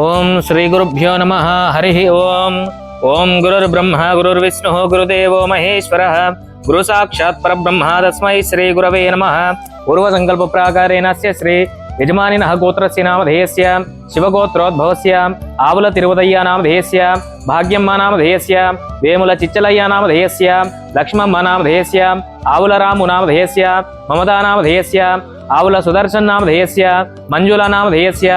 ఓం శ్రీ గురుభ్యో నమ హరి ఓం. ఓం గురుర్బ్రహ్మ గురుర్విష్ణు గురుదేవో మహేశ్వర. గురు సాక్షాత్ పరబ్రహ్మ తస్మై శ్రీ గురవే నమ. పూర్వసంకల్ప ప్రాకారేణ శ్రీ యజమానినః గోత్రస్య నామధేయస్య శివగోత్రోద్భవస్య ఆవుల తిరువదయ్య నామధేయస్య భాగ్యమ్మ నామధేయస్య వేముల చిచ్చలయ్య నామధేయస్య లక్ష్మమ్మ నామధేయస్య ఆవుల రాము నామధేయస్య మమదా నామధేయస్య ఆవుల సుదర్శన్ నామధేయస్య మంజుల నామధేయస్య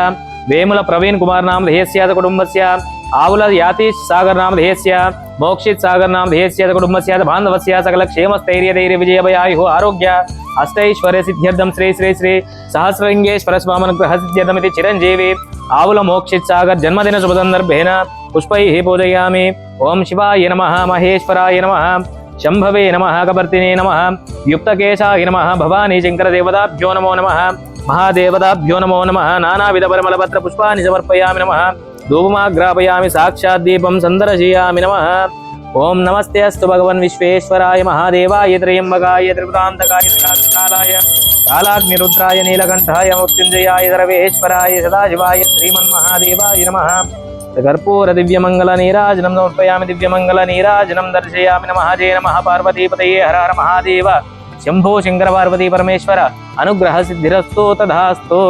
వేముల ప్రవీణ్ కుమార్ నామ నామధేయస్య కుటుంబస్య. ఆవుల యాతీష్ సాగర్ నామ నామధేయస్య మోక్షిత్ సాగర్ నామ నామధేయస్య కుటుంబస్యాద బాంధవస్య. సకల క్షేమస్థైర్య ధైర్య విజయభయాయు ఆరోగ్య. అష్టైశ్వర్య సిద్ధ్యర్థం శ్రీ శ్రీ శ్రీ సహస్రలింగేశ్వర స్వామనుగ్రహ సిద్ధ్యర్థమితి చిరంజీవి. ఆవుల మోక్షిత్ సాగర్ జన్మదిన శుభ సందర్భేన పుష్పై పూజయామి. ఓం శివాయ నమ. మహేశ్వరాయ నమ. శంభవే నమ. కబర్తినే నమ. యుక్తకేశాయ నమ. భవానీ శంకరదేవతాభ్యో నమో నమ. మహాదేవతాభ్యో నమో నమ. నానావిధ పరిమళపత్ర పుష్పాన్ని సమర్పయామి నమ. ధూపమాగ్రాపయామి సాక్షాత్ దీపం సందర్శయామి నమ. ఓం నమస్తే అస్తు భగవన్ విశ్వేశ్వరాయ మహాదేవాయ త్రయంబకాయ త్రిపురాంతకాయ త్రికాలాయ కాలాగ్నిరుద్రాయ నీలకంఠాయ మృత్యుంజయాయ సర్వేశ్వరాయ సదాశివాయ శ్రీమన్మహాదేవాయ నమ. కర్పూర దివ్యమంగళ నీరాజనం సమర్పయామి దివ్యమంగళ నీరాజనం దర్శయామి నమ. జయ నమ. పార్వతీపతయే హర హర మహాదేవ. శంభో శంకర పార్వతీ పరమేశ్వర అనుగ్రహ సిద్ధిరస్తో తధాస్తో